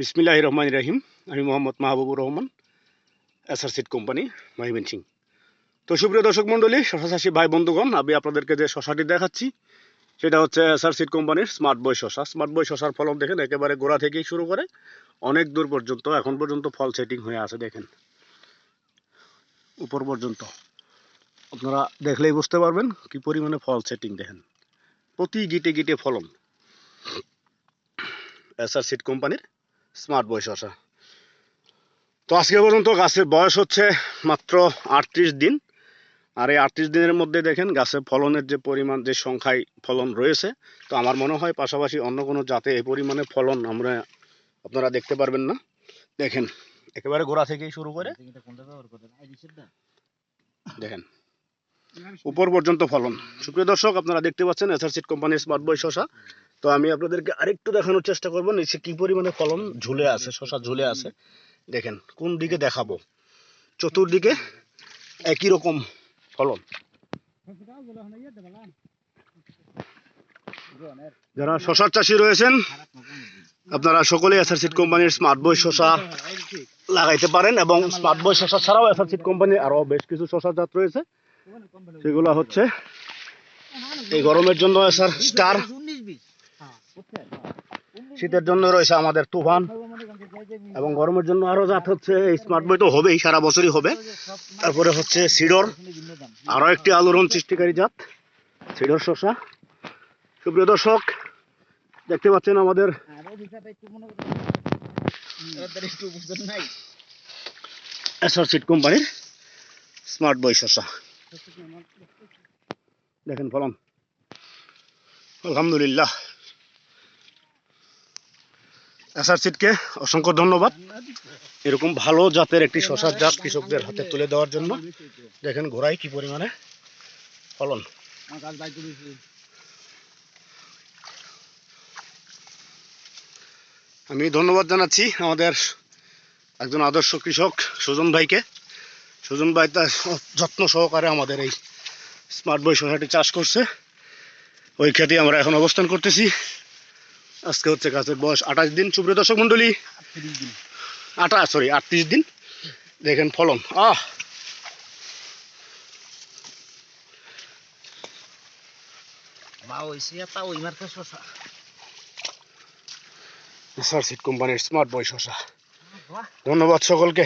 বিসমিল্লাহ রহমান রাহিম আমি মোহাম্মদ মাহবুবুর রহমান সিট কোম্পানি মহিমেন সিং। তো সুপ্রিয় দর্শক মণ্ডলী, শশাশাসী ভাই বন্ধুগণ, আমি আপনাদেরকে যে শশাটি দেখাচ্ছি, সেটা হচ্ছে সিট কোম্পানির স্মার্ট বয় শশা। স্মার্ট বয় শশার ফলন দেখেন, একেবারে গোড়া থেকেই শুরু করে, অনেক দূর পর্যন্ত, এখন পর্যন্ত ফল সেটিং হয়ে আছে, দেখেন। উপর পর্যন্ত। আপনারা দেখলেই বুঝতে পারবেন কি পরিমাণে ফল সেটিং দেখেন। প্রতি গিটে গিটে ফলন। সিট কোম্পানির স্মার্ট বয় শশা। তো আজকে পর্যন্ত গাছের বয়স হচ্ছে মাত্র আটত্রিশ দিন। আর এই আটত্রিশ দিনের মধ্যে দেখেন গাছের ফলনের যে পরিমাণ, যে সংখ্যায় ফলন রয়েছে, তো আমার মনে হয় পাশাপাশি অন্য কোনো জাতে এই পরিমাণে ফলন আমরা, আপনারা দেখতে পারবেন না। দেখেন, একেবারে গোড়া থেকেই শুরু করে। দেখেন, উপর পর্যন্ত ফলন। সুপ্রিয় দর্শক, আপনারা দেখতে পাচ্ছেন এসআর সিট কোম্পানির স্মার্ট বয় শশা। তো আমি আপনাদেরকে আরেকটু দেখানোর চেষ্টা করব নিচে কি পরিমাণে ফলন ঝুলে আছে, শশা ঝুলে আছে। দেখেন, কোন দিকে দেখাবো? চতুর্দিকে একই রকম ফলন। যারা শশার চাষি রয়েছেন, আপনারা সকলে এসআর কোম্পানির স্মার্ট বই শশা লাগাইতে পারেন এবং স্মার্ট বই শশা ছাড়াও এসআর সিট কোম্পানির আরও বেশ কিছু শশা জাত রয়েছে। সেগুলো হচ্ছে এই গরমের জন্য এসআর স্টার শীতের জন্য রয়েছে আমাদের তুফান এবং গরমের জন্য আরও জাত হচ্ছে স্মার্ট বই তো হবেই, সারা বছরই হবে। তারপরে হচ্ছে সিডর, আরও একটি আলোড়ন সৃষ্টিকারী জাত, সিডর শসা। সুপ্রিয় দর্শক, দেখতে পাচ্ছেন আমাদের এসআর সিট কোম্পানির স্মার্ট বই শসা। দেখেন ফলন। আলহামদুলিল্লাহ। এসআর সিটকে অসংখ্য ধন্যবাদ। এরকম ভালো জাতের একটি শশার জাত কৃষকদের হাতে তুলে দেওয়ার জন্য। দেখেন ঘোড়ায় কি পরিমাণে ফলন। আমি ধন্যবাদ জানাচ্ছি আমাদের একজন আদর্শ কৃষক সুজন ভাইকে। সুজন ভাই তার যত্ন সহকারে আমাদের এই স্মার্ট বই শসাটি চাষ করছে। ওই খেতে আমরা এখন অবস্থান করতেছি। আজকে হচ্ছে গাছের বয়স আঠাশ দিন? সুপ্রিয় দর্শক মন্ডলী আটা সরি আটত্রিশ দিন। দেখেন ফলন। আহ! কোম্পানির স্মার্ট বয় শসা ধন্যবাদ সকলকে।